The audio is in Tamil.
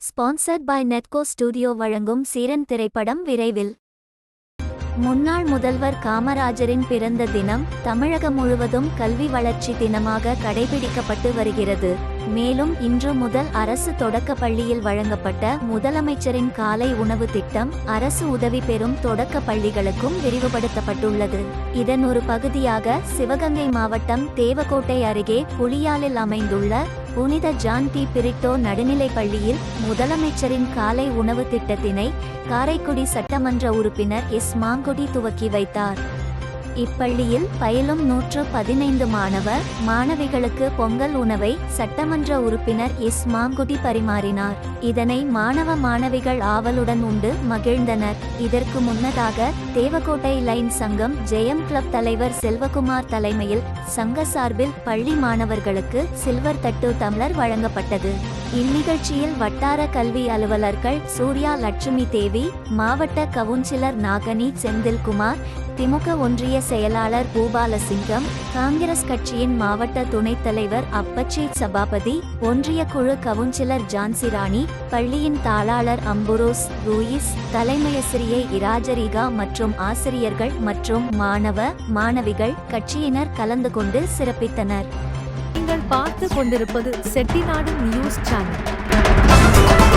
ஸ்பான்சர்ட் பை நெட்கோ ஸ்டுடியோ வழங்கும் சீரன் திரைப்படம் விரைவில். முன்னாள் முதல்வர் காமராஜரின் பிறந்த தினம் தமிழகம் முழுவதும் கல்வி வளர்ச்சி தினமாக கடைபிடிக்கப்பட்டு வருகிறது. மேலும் இன்று முதல் அரசு தொடக்கப் பள்ளியில் வழங்கப்பட்ட முதலமைச்சரின் காலை உணவு திட்டம் அரசு உதவி பெறும் தொடக்க பள்ளிகளுக்கும் விரிவுபடுத்தப்பட்டுள்ளது. இதன் ஒரு பகுதியாக சிவகங்கை மாவட்டம் தேவக்கோட்டை அருகே புளியாலில் அமைந்துள்ள புனித ஜான் டி பிரிட்டோ நடுநிலைப் பள்ளியில் முதலமைச்சரின் காலை உணவு திட்டத்தினை காரைக்குடி சட்டமன்ற உறுப்பினர் எஸ். மாங்குடி துவக்கி வைத்தார். இப்பள்ளியில் பயிலும் நூற்று பதினைந்து மாணவர் மாணவிகளுக்கு பொங்கல் உணவை சட்டமன்ற உறுப்பினர் எஸ். மாங்குடி பரிமாறினார். இதனை மாணவ மாணவிகள் ஆவலுடன் உண்டு மகிழ்ந்தனர். இதற்கு முன்னதாக தேவக்கோட்டை லைன் சங்கம் ஜெயம் கிளப் தலைவர் செல்வகுமார் தலைமையில் சங்க சார்பில் பள்ளி மாணவர்களுக்கு சில்வர் தட்டு தமிழர் வழங்கப்பட்டது. இந்நிகழ்ச்சியில் வட்டார கல்வி அலுவலர்கள் சூர்யா லட்சுமி தேவி மாவட்ட கவுன்சிலர் நாகனி செந்தில்குமார் திமுக ஒன்றிய செயலாளர் பூபாலசிங்கம் காங்கிரஸ் கட்சியின் மாவட்ட துணைத் தலைவர் அப்பச்சி சபாபதி ஒன்றிய குழு கவுன்சிலர் ஜான்சிராணி பள்ளியின் தாளாளர் அம்புரோஸ் லூயிஸ் தலைமையசிரியை இராஜரிகா மற்றும் ஆசிரியர்கள் மற்றும் மாணவ மாணவிகள் கட்சியினர் கலந்து கொண்டு சிறப்பித்தனர். நீங்கள் பார்த்து கொண்டிருப்பது செட்டிநாடு நியூஸ் சேனல்.